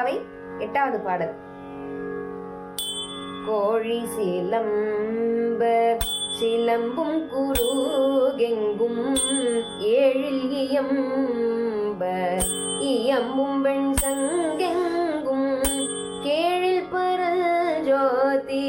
பாவை எட்டாவது பாடல். கோழி சிலம்ப சிலம்பும் குருகெங்கும் ஏழில் இயம்ப இயம்பும் வெண் சங்கெங்கும் கேழில் பரஞ்சோதி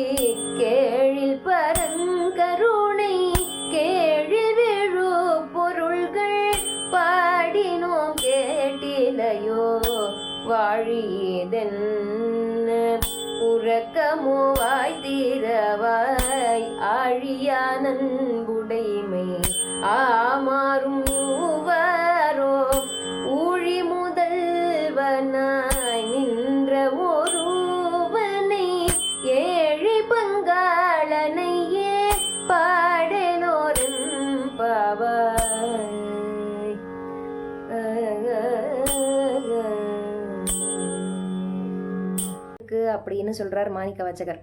ஆமாறும் யூவரோ ஊழி முதல்வனாய் நின்ற ஒருவனை ஏழி பங்காளனையே பாடலோரும் பாவாய். அப்படின்னு சொல்றார் மாணிக்க வாச்சகர்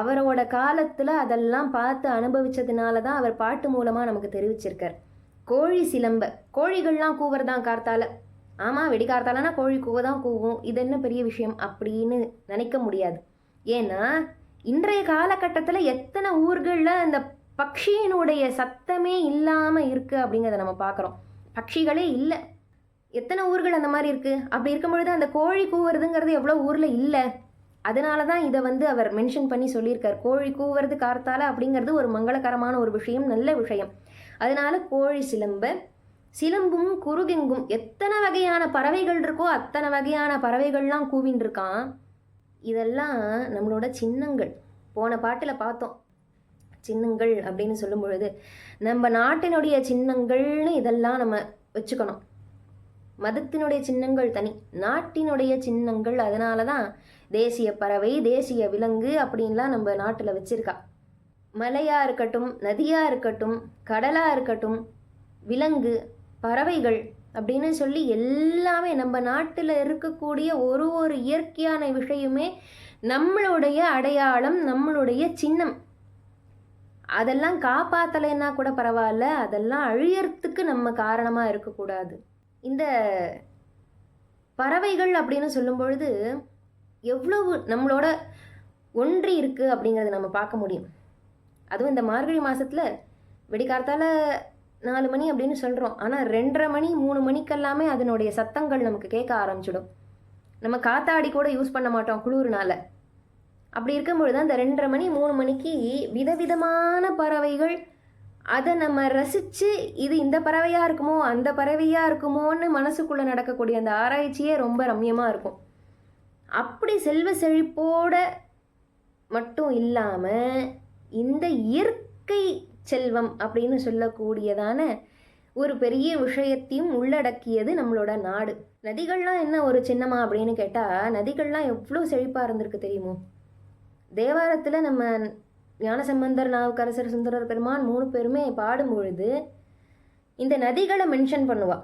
அவரோட காலத்தில் அதெல்லாம் பார்த்து அனுபவித்ததுனால தான் அவர் பாட்டு மூலமாக நமக்கு தெரிவிச்சிருக்கார். கோழி சிலம்ப கோழிகள்லாம் கூவுறதான் கார்த்தால. ஆமாம் வெடி கோழி கோழி கூவதான் கூவும். இது என்ன பெரிய விஷயம் அப்படின்னு நினைக்க முடியாது. ஏன்னா இன்றைய காலகட்டத்தில் எத்தனை ஊர்களில் அந்த பக்ஷியினுடைய சத்தமே இல்லாமல் இருக்குது அப்படிங்கிறத நம்ம பார்க்குறோம் பட்சிகளே இல்லை. எத்தனை ஊர்கள் அந்த மாதிரி இருக்குது அப்படி இருக்கும் பொழுது அந்த கோழி கூவுறதுங்கிறது எவ்வளோ ஊரில் இல்லை. அதனால தான் இதை வந்து அவர் மென்ஷன் பண்ணி சொல்லியிருக்கார். கோழி கூவுறது கார்த்தால அப்படிங்கிறது ஒரு மங்களகரமான ஒரு விஷயம் நல்ல விஷயம். அதனால கோழி சிலம்ப சிலம்பும் குறுகெங்கும் எத்தனை வகையான பறவைகள் இருக்கோ அத்தனை வகையான பறவைகள்லாம் கூவின்னு இருக்கான் இதெல்லாம் நம்மளோட சின்னங்கள். போன பாட்டில் பார்த்தோம். சின்னங்கள் அப்படின்னு சொல்லும் பொழுது நம்ம நாட்டினுடைய சின்னங்கள்னு இதெல்லாம் நம்ம வச்சுக்கணும். மதத்தினுடைய சின்னங்கள் தனி நாட்டினுடைய சின்னங்கள் அதனால தான் தேசிய பறவை தேசிய விலங்கு அப்படின்லாம் நம்ம நாட்டில் வச்சிருக்கா. மலையாக இருக்கட்டும் நதியாக இருக்கட்டும் கடலாக இருக்கட்டும் விலங்கு பறவைகள் அப்படின்னு சொல்லி எல்லாமே நம்ம நாட்டில் இருக்கக்கூடிய ஒரு ஒரு இயற்கையான விஷயமே நம்மளுடைய அடையாளம் நம்மளுடைய சின்னம். அதெல்லாம் காப்பாற்றலைன்னா கூட பரவாயில்ல அதெல்லாம் அழியறதுக்கு நம்ம காரணமாக இருக்கக்கூடாது. இந்த பறவைகள் அப்படின்னு சொல்லும் பொழுது எவ்வளவு நம்மளோட ஒன்றி இருக்குது அப்படிங்கிறத நம்ம பார்க்க முடியும். அதுவும் இந்த மார்கழி மாதத்தில் வெடிக்கார்த்தால நாலு மணி அப்படின்னு சொல்கிறோம் ஆனால் ரெண்டரை மணி மூணு மணிக்கெல்லாமே அதனுடைய சத்தங்கள் நமக்கு கேட்க ஆரம்பிச்சிடும். நம்ம காத்தாடி கூட யூஸ் பண்ண மாட்டோம் குளிர்னால. அப்படி இருக்கும்பொழுது அந்த ரெண்டரை மணி மூணு மணிக்கு விதவிதமான பறவைகள் அதை நம்ம ரசித்து இது இந்த பறவையாக இருக்குமோ அந்த பறவையாக இருக்குமோன்னு மனசுக்குள்ளே நடக்கக்கூடிய அந்த ஆராய்ச்சியே ரொம்ப ரம்யமாக இருக்கும். அப்படி செல்வ செழிப்போட மட்டும் இல்லாமல் இந்த இயற்கை செல்வம் அப்படின்னு சொல்லக்கூடியதான ஒரு பெரிய விஷயத்தையும் உள்ளடக்கியது நம்மளோட நாடு. நதிகள்லாம் என்ன ஒரு சின்னமா அப்படின்னு கேட்டால் நதிகள்லாம் எவ்வளோ செழிப்பாக இருந்திருக்கு தெரியுமோ? தேவாரத்தில் நம்ம ஞானசம்பந்தர் நாவுக்கரசர் சுந்தரர் பெருமான் மூணு பேருமே பாடும் பொழுது இந்த நதிகளை மென்ஷன் பண்ணுவா.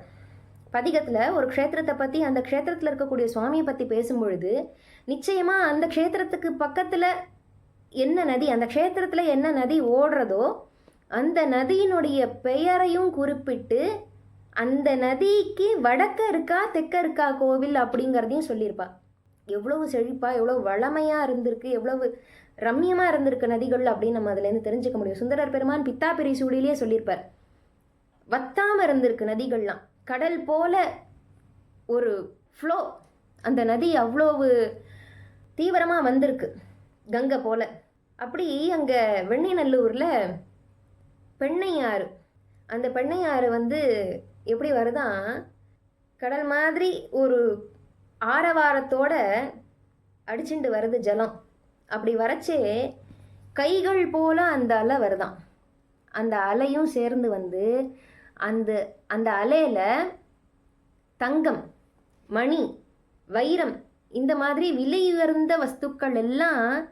பதிகத்தில் ஒரு க்ஷேத்திரத்தை பற்றி அந்த க்ஷேத்திரத்தில் இருக்கக்கூடிய சுவாமியை பற்றி பேசும்பொழுது நிச்சயமாக அந்த க்ஷேத்திரத்துக்கு பக்கத்தில் என்ன நதி அந்த க்ஷேத்திரத்தில் என்ன நதி ஓடுறதோ அந்த நதியினுடைய பெயரையும் குறிப்பிட்டு அந்த நதிக்கு வடக்க இருக்கா தெற்க இருக்கா கோவில் அப்படிங்கிறதையும் சொல்லியிருப்பாள் எவ்வளவு செழிப்பாக எவ்வளோ வளமையாக இருந்திருக்கு எவ்வளவு ரம்யமாக இருந்திருக்கு நதிகள் அப்படின்னு நம்ம அதுலேருந்து தெரிஞ்சுக்க முடியும். சுந்தரர் பெருமான் பித்தா பிரிசூடியிலே சொல்லியிருப்பார். வத்தாமல் இருந்திருக்கு நதிகள்லாம். கடல் போல ஒரு ஃப்ளோ அந்த நதி அவ்வளவு தீவிரமாக வந்திருக்கு கங்கை போல. அப்படி அங்கே வெண்ணிநல்லூரில் பெண்ணையாறு அந்த பெண்ணையாறு வந்து எப்படி வருதான் கடல் மாதிரி ஒரு ஆரவாரத்தோட அடிச்சுண்டு வருது ஜலம். அப்படி வரச்சே கைகள் போல அந்த அலை வருதாம் அந்த அலையும் சேர்ந்து வந்து அந்த அந்த அலையில் தங்கம் மணி வைரம் இந்த மாதிரி விலை உயர்ந்த வஸ்துக்கள் எல்லாம்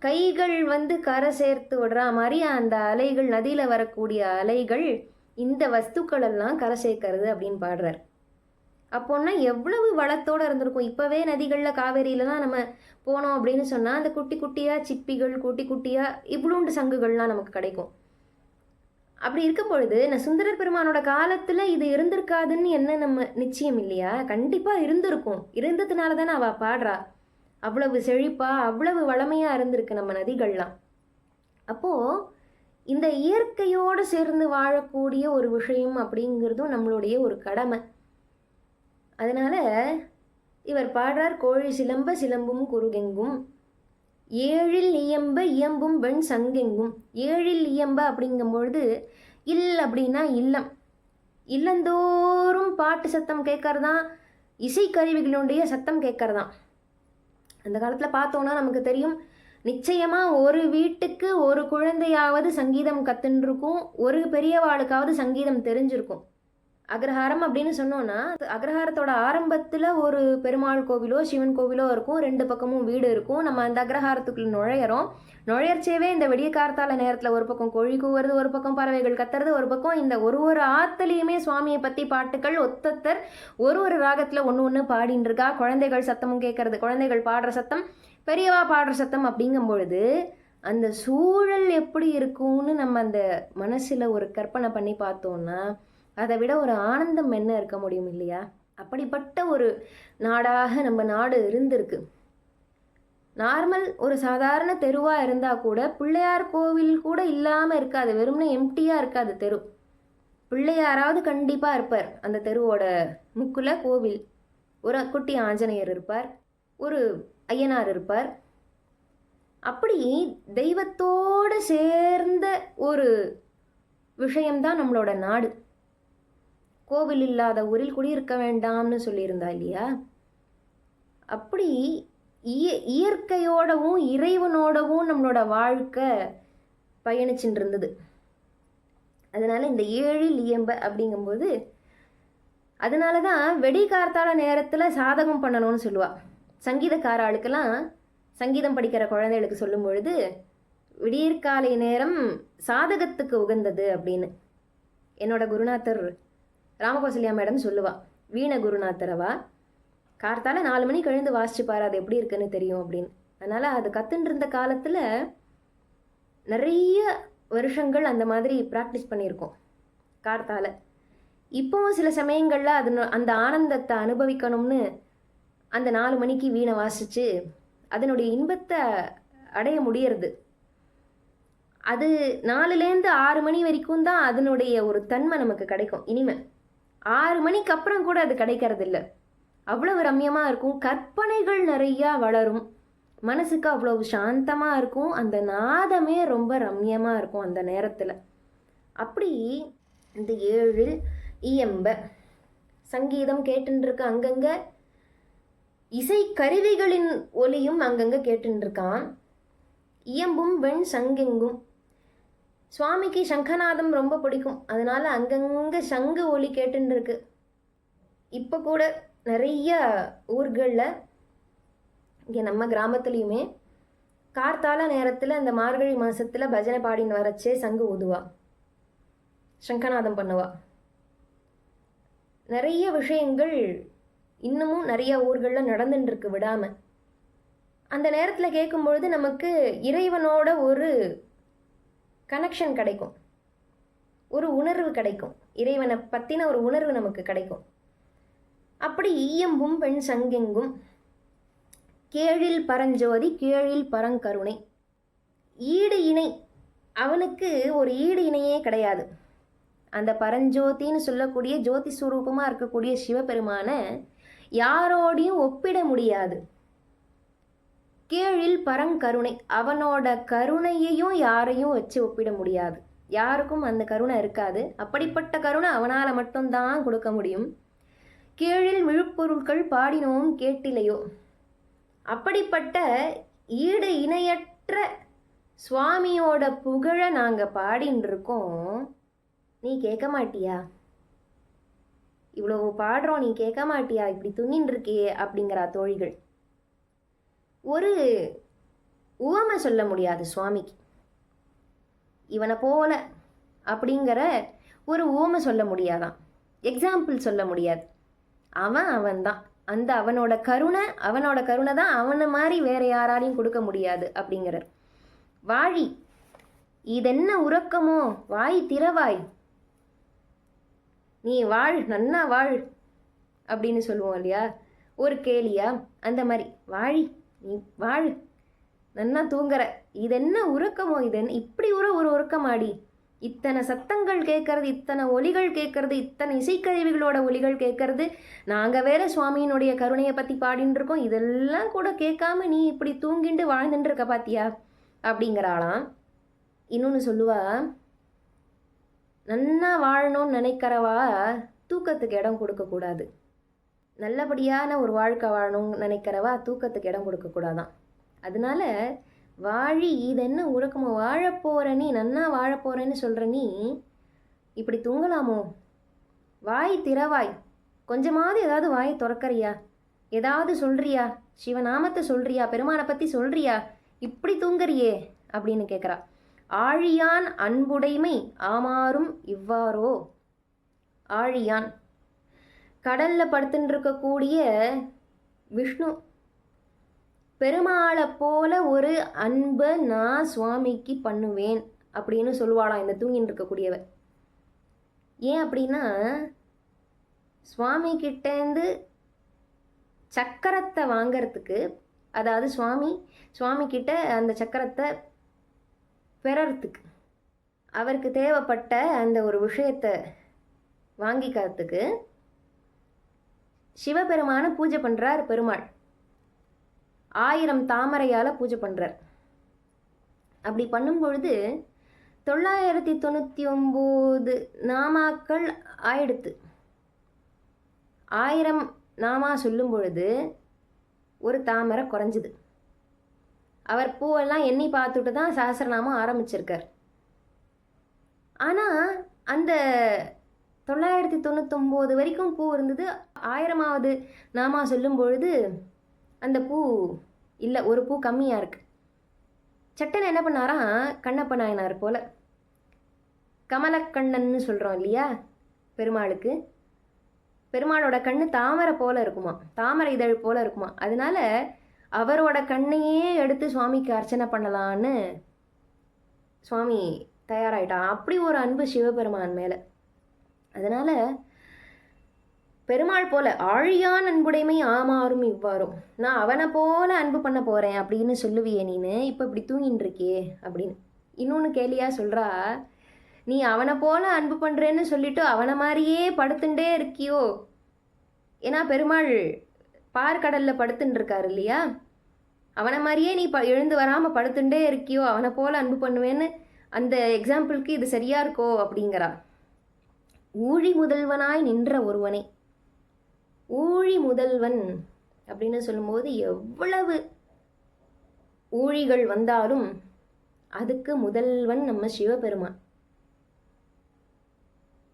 கைகள் வந்து கரை சேர்த்து விடுற மாதிரி அந்த அலைகள் நதியில் வரக்கூடிய அலைகள் இந்த வஸ்துக்கள் எல்லாம் கரை சேர்க்கறது அப்படின்னு பாடுறார். அப்போன்னா எவ்வளவு வளத்தோடு இருந்திருக்கும். இப்போவே நதிகளில் காவேரியிலலாம் நம்ம போனோம் அப்படின்னு சொன்னால் அந்த குட்டி குட்டியாக சிப்பிகள் குட்டி குட்டியாக இவ்வளோண்டு சங்குகள்லாம் நமக்கு கிடைக்கும். அப்படி இருக்கும் பொழுது நான் சுந்தரர் பெருமானோட காலத்தில் இது இருந்திருக்காதுன்னு என்ன நம்ம நிச்சயம் இல்லையா? கண்டிப்பாக இருந்திருக்கும். இருந்ததுனால தானே அவள் பாடுறா. அவ்வளவு செழிப்பாக அவ்வளவு வளமையாக இருந்திருக்கு நம்ம நதிகள்லாம். அப்போது இந்த இயற்கையோடு சேர்ந்து வாழக்கூடிய ஒரு விஷயம் அப்படிங்கிறதும் நம்மளுடைய ஒரு கடமை. அதனால் இவர் பாடுறார் கோழி சிலம்ப சிலம்பும் குருகெங்கும் ஏழில் இயம்ப இயம்பும் வெண் சங்கெங்கும். ஏழில் இயம்ப அப்படிங்கும்பொழுது இல் அப்படின்னா இல்லம். இல்லந்தோறும் பாட்டு சத்தம் கேட்கறதான் இசைக்கருவிகளுடைய சத்தம் கேட்கறதான். அந்த காலத்தில் பார்த்தோன்னா நமக்கு தெரியும் நிச்சயமாக ஒரு வீட்டுக்கு ஒரு குழந்தையாவது சங்கீதம் கற்றுருக்கும் ஒரு பெரியவாளுக்காவது சங்கீதம் தெரிஞ்சிருக்கும். அக்ரஹாரம் அப்படின்னு சொன்னோன்னா அக்ரஹாரத்தோட ஆரம்பத்தில் ஒரு பெருமாள் கோவிலோ சிவன் கோவிலோ இருக்கும். ரெண்டு பக்கமும் வீடு இருக்கும். நம்ம அந்த அக்ரஹாரத்துக்குள்ள நுழையிறோம். நுழையர்ச்சேவே இந்த வெடிய கார்த்தால நேரத்தில் ஒரு பக்கம் கோழி கூவுறது ஒரு பக்கம் பறவைகள் கத்துறது ஒரு பக்கம் இந்த ஒரு ஒரு ஆத்துலேயுமே சுவாமியை பற்றி பாட்டுக்கள் ஒத்தத்தர் ஒரு ஒரு ராகத்தில் ஒன்று ஒன்று பாடின்னு இருக்கா குழந்தைகள் சத்தமும் கேட்கறது குழந்தைகள் பாடுற சத்தம் பெரியவா பாடுற சத்தம் அப்படிங்கும் பொழுது அந்த சூழல் எப்படி இருக்கும்னு நம்ம அந்த மனசில் ஒரு கற்பனை பண்ணி பார்த்தோன்னா அதை விட ஒரு ஆனந்தம் என்ன இருக்க முடியும் இல்லையா? அப்படிப்பட்ட ஒரு நாடாக நம்ம நாடு இருந்திருக்கு. நார்மல் ஒரு சாதாரண தெருவாக இருந்தால் கூட பிள்ளையார் கோவில் கூட இல்லாமல் இருக்காது. வெறும்னே எம்டியாக இருக்காது தெரு. பிள்ளையாராவது கண்டிப்பாக இருப்பார் அந்த தெருவோட முக்கில் கோவில். ஒரு குட்டி ஆஞ்சநேயர் இருப்பார். ஒரு ஐயனார் இருப்பார். அப்படி தெய்வத்தோடு சேர்ந்த ஒரு விஷயம்தான் நம்மளோட நாடு. கோவில் இல்லாத ஊரில் குடியிருக்க வேண்டாம்னு சொல்லியிருந்தா இல்லையா? அப்படி இய இயற்கையோடவும் இறைவனோடவும் நம்மளோட வாழ்க்கை பயணிச்சுட்டு இருந்தது அதனால் இந்த ஏழில் இயம்ப அப்படிங்கும்போது அதனால தான் வெடிகார்த்தால நேரத்தில் சாதகம் பண்ணணும்னு சொல்லுவாள் சங்கீதக்கார ஆளுக்கெல்லாம் சங்கீதம் படிக்கிற குழந்தைகளுக்கு சொல்லும் பொழுது விடியற்காலை நேரம் சாதகத்துக்கு உகந்தது அப்படின்னு. என்னோட குருநாதர் ராமகோசல்யா மேடம் சொல்லுவா வீண குருநாத்தரவா கார்த்தால நாலு மணிக்கு எழுந்து வாசிச்சுப்பார் அது எப்படி இருக்குன்னு தெரியும் அப்படின்னு. அதனால் அது கற்றுன்னு இருந்த காலத்தில் நிறைய வருஷங்கள் அந்த மாதிரி ப்ராக்டிஸ் பண்ணியிருக்கோம் கார்த்தால. இப்போவும் சில சமயங்களில் அது அந்த ஆனந்தத்தை அனுபவிக்கணும்னு அந்த நாலு மணிக்கு வீணை வாசித்து அதனுடைய இன்பத்தை அடைய முடியறது. அது நாலுலேருந்து ஆறு மணி வரைக்கும் தான் அதனுடைய ஒரு தன்மை நமக்கு கிடைக்கும் இனிமை. ஆறு மணிக்கு அப்புறம் கூட அது கிடைக்கிறது இல்லை அவ்வளவு ரம்யமாக இருக்கும். கற்பனைகள் நிறையா வளரும். மனசுக்கு அவ்வளவு சாந்தமாக இருக்கும். அந்த நாதமே ரொம்ப ரம்யமாக இருக்கும் அந்த நேரத்தில். அப்படி இந்த ஏழில் இயம்ப சங்கீதம் கேட்டுருக்க அங்கங்கே. இசை கருவிகளின் ஒலியும் அங்கங்கே கேட்டுருக்கான் இயம்பும் வெண் சங்கெங்கும். சுவாமிக்கு சங்கநாதம் ரொம்ப பிடிக்கும். அதனால் அங்கங்கே சங்கு ஒலி கேட்டுருக்கு இப்போ கூட நிறைய ஊர்களில் இங்கே நம்ம கிராமத்துலேயுமே கார்த்தால நேரத்தில் அந்த மார்கழி மாதத்தில் பஜனை பாடின்னு வரச்சே சங்கு ஊதுவா. சங்கநாதம் பண்ணுவா. நிறைய விஷயங்கள் இன்னமும் நிறைய ஊர்களில் நடந்துட்டுருக்கு விடாமல் அந்த நேரத்தில் கேட்கும்பொழுது நமக்கு இறைவனோட ஒரு கனெக்ஷன் கிடைக்கும். ஒரு உணர்வு கிடைக்கும். இறைவனை பற்றின ஒரு உணர்வு நமக்கு கிடைக்கும். அப்படி ஈயம்பும் பெண் சங்கெங்கும் கேழில் பரஞ்சோதி கேழில் பரங்கருணை. ஈடு இணை. அவனுக்கு ஒரு ஈடு இணையே கிடையாது. அந்த பரஞ்சோதின்னு சொல்லக்கூடிய ஜோதி சுரூபமாக இருக்கக்கூடிய சிவபெருமான யாரோடையும் ஒப்பிட முடியாது. கீழில் பரங்கருணை. அவனோட கருணையையும் யாரையும் வச்சு ஒப்பிட முடியாது. யாருக்கும் அந்த கருணை இருக்காது. அப்படிப்பட்ட கருணை அவனால் மட்டும்தான் கொடுக்க முடியும். கீழில் விழுப்பொருட்கள் பாடினோம் கேட்டிலையோ? அப்படிப்பட்ட ஈடு இணையற்ற சுவாமியோட புகழை நாங்கள் பாடின்னு இருக்கோம் நீ கேட்க மாட்டியா? இவ்வளோ பாடுறோம் நீ கேட்க மாட்டியா? இப்படி துணின்னு இருக்கியே அப்படிங்கிறா தோழிகள் ஒரு உவமை சொல்ல முடியாது சுவாமிக்கு. இவனை போல அப்படிங்கிற ஒரு உவமை சொல்ல முடியாதான். எக்ஸாம்பிள் சொல்ல முடியாது. அவன் அவன்தான். அந்த அவனோட கருணை அவனோட கருணை தான் அவனை மாதிரி வேற யாராலையும் கொடுக்க முடியாது அப்படிங்கிறார். வாழி இதென்ன உறக்கமோ வாய் திறவாய். நீ வாழ் நன்னா வாழ் அப்படின்னு சொல்லுவோம் இல்லையா? ஒரு கேலியா? அந்த மாதிரி. வாழி நீ வாழ். நன்னா தூங்குற. இதென்ன உறக்கமோ இதென்ன இப்படி உற ஒரு உறக்கமாடி. இத்தனை சத்தங்கள் கேட்கறது இத்தனை ஒலிகள் கேட்கறது இத்தனை இசைக்கருவிகளோட ஒலிகள் கேட்கறது நாங்கள் வேற சுவாமியினுடைய கருணையை பற்றி பாடின்னு இருக்கோம். இதெல்லாம் கூட கேட்காம நீ இப்படி தூங்கிண்டு வாழ்ந்துட்டு இருக்க பாத்தியா? அப்படிங்கிறாளாம் இன்னொன்று சொல்லுவா. நன்னா வாழணும்னு நினைக்கிறவா தூக்கத்துக்கு இடம் கொடுக்கக்கூடாது நல்லபடியான ஒரு வாழ்க்கை வாழணும்னு நினைக்கிறவா தூக்கத்துக்கு இடம் கொடுக்கக்கூடாதான் அதனால வாழி இது என்ன உறக்கமோ வாழப்போகிற நீ நன்னா வாழப்போகிறேன்னு சொல்கிற நீ இப்படி தூங்கலாமோ? வாய் திறவாய். கொஞ்சமாவது ஏதாவது வாய் திறக்கறியா? ஏதாவது சொல்றியா? சிவநாமத்தை சொல்றியா? பெருமானை பற்றி சொல்றியா? இப்படி தூங்குறியே அப்படின்னு கேட்குறா ஆழியான் அன்புடைமை ஆமாறும் இவ்வாறோ? ஆழியான். கடல்ல படுத்துட்டு இருக்கக்கூடிய விஷ்ணு. பெருமாளை போல ஒரு அன்பை நான் சுவாமிக்கு பண்ணுவேன் அப்படின்னு சொல்லுவாளாம். இந்த தூங்கின்னு இருக்கக்கூடியவ ஏன் அப்படின்னா சுவாமி கிட்டேருந்து சக்கரத்தை வாங்கிறதுக்கு அதாவது சுவாமி சுவாமி கிட்ட அந்த சக்கரத்தை பெறறதுக்கு அவருக்கு தேவைப்பட்ட அந்த ஒரு விஷயத்தை வாங்கிக்கிறதுக்கு சிவபெருமான பூஜை பண்ணுறார் பெருமாள். ஆயிரம் தாமரையால் பூஜை பண்ணுறார் அப்படி பண்ணும் பொழுது தொள்ளாயிரத்தி தொண்ணூற்றி ஒம்பது நாமாக்கள் ஆயிடுத்து. ஆயிரம் நாமா சொல்லும் பொழுது ஒரு தாமரை குறைஞ்சிது. அவர் பூவெல்லாம் எண்ணி பார்த்துட்டு தான் சஹசிரநாமம் ஆரம்பிச்சிருக்கார். ஆனால் அந்த தொள்ளாயிரத்தி தொண்ணூத்தொம்போது வரைக்கும் பூ இருந்தது. ஆயிரமாவது நாமா சொல்லும் பொழுது அந்த பூ இல்லை ஒரு பூ கம்மியாக இருக்கு. சட்டன் என்ன பண்ணாராம் கண்ணப்ப நாயனார் போல. கமலக்கண்ணன்னு சொல்கிறோம் இல்லையா பெருமாளுக்கு. பெருமாளோட கண்ணு தாமரை போல இருக்குமா தாமரை இதழ் போல இருக்குமா. அதனால அவரோட கண்ணையே எடுத்து சுவாமிக்கு அர்ச்சனை பண்ணலான்னு சுவாமி தயாராயிட்டான் அப்படி ஒரு அன்பு சிவபெருமான் மேலே. அதனால் பெருமாள் போல ஆழியான் அன்புடைமை ஆமாறும் இவ்வாறும். நான் அவனை போல அன்பு பண்ண போகிறேன் அப்படின்னு சொல்லுவியே நீனு. இப்போ இப்படி தூங்கின்னு இருக்கியே அப்படின்னு. இன்னொன்று கேலியா சொல்கிறா நீ அவனை போல அன்பு பண்ணுறேன்னு சொல்லிட்டு அவனை மாதிரியே படுத்துட்டே இருக்கியோ? ஏன்னா பெருமாள் பார்க்கடலில் படுத்துட்டு இருக்காரு இல்லையா? அவனை மாதிரியே நீ ப எழுந்து வராமல் படுத்துட்டே இருக்கியோ? அவனை போல அன்பு பண்ணுவேன்னு அந்த எக்ஸாம்பிளுக்கு இது சரியாக இருக்கோ அப்படிங்கிறா. ஊழி முதல்வனாய் நின்ற ஒருவனே. ஊழி முதல்வன் அப்படின்னு சொல்லும்போது எவ்வளவு ஊழிகள் வந்தாலும் அதுக்கு முதல்வன் நம்ம சிவபெருமான்.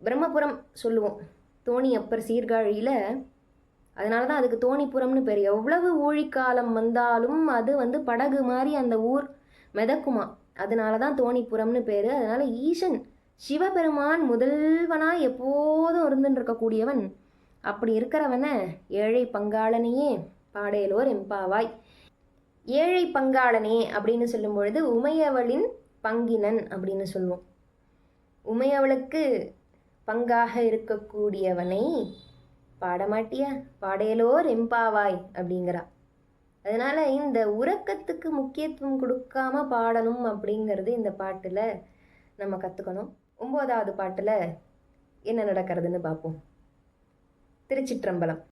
பிரம்மபுரம் சொல்லுவோம். தோணி அப்பர் சீர்காழியில் அதனால தான் அதுக்கு தோணிப்புறம்னு பேர். எவ்வளவு ஊழிக்காலம் வந்தாலும் அது வந்து படகு மாதிரி அந்த ஊர் மிதக்குமா. அதனால தான் தோணிப்புறம்னு பேர். அதனால் ஈசன் சிவபெருமான் முதல்வனாக எப்போதும் இருந்துட்டு இருக்கக்கூடியவன் அப்படி இருக்கிறவன ஏழை பங்காளனையே பாடையலோர் எம்பாவாய். ஏழை பங்காளனே அப்படின்னு சொல்லும் பொழுது உமையவளின் பங்கினன் அப்படின்னு சொல்லுவோம் உமையவளுக்கு பங்காக இருக்கக்கூடியவனை பாடமாட்டியா? பாடையலோர் எம்பாவாய் அப்படிங்கிறா. அதனால இந்த உறக்கத்துக்கு முக்கியத்துவம் கொடுக்காம பாடணும் அப்படிங்கிறது இந்த பாட்டில் நம்ம கற்றுக்கணும் ஒம்போதாவது பாட்டில் என்ன நடக்கிறதுன்னு பார்ப்போம் திருச்சிற்றம்பலம்.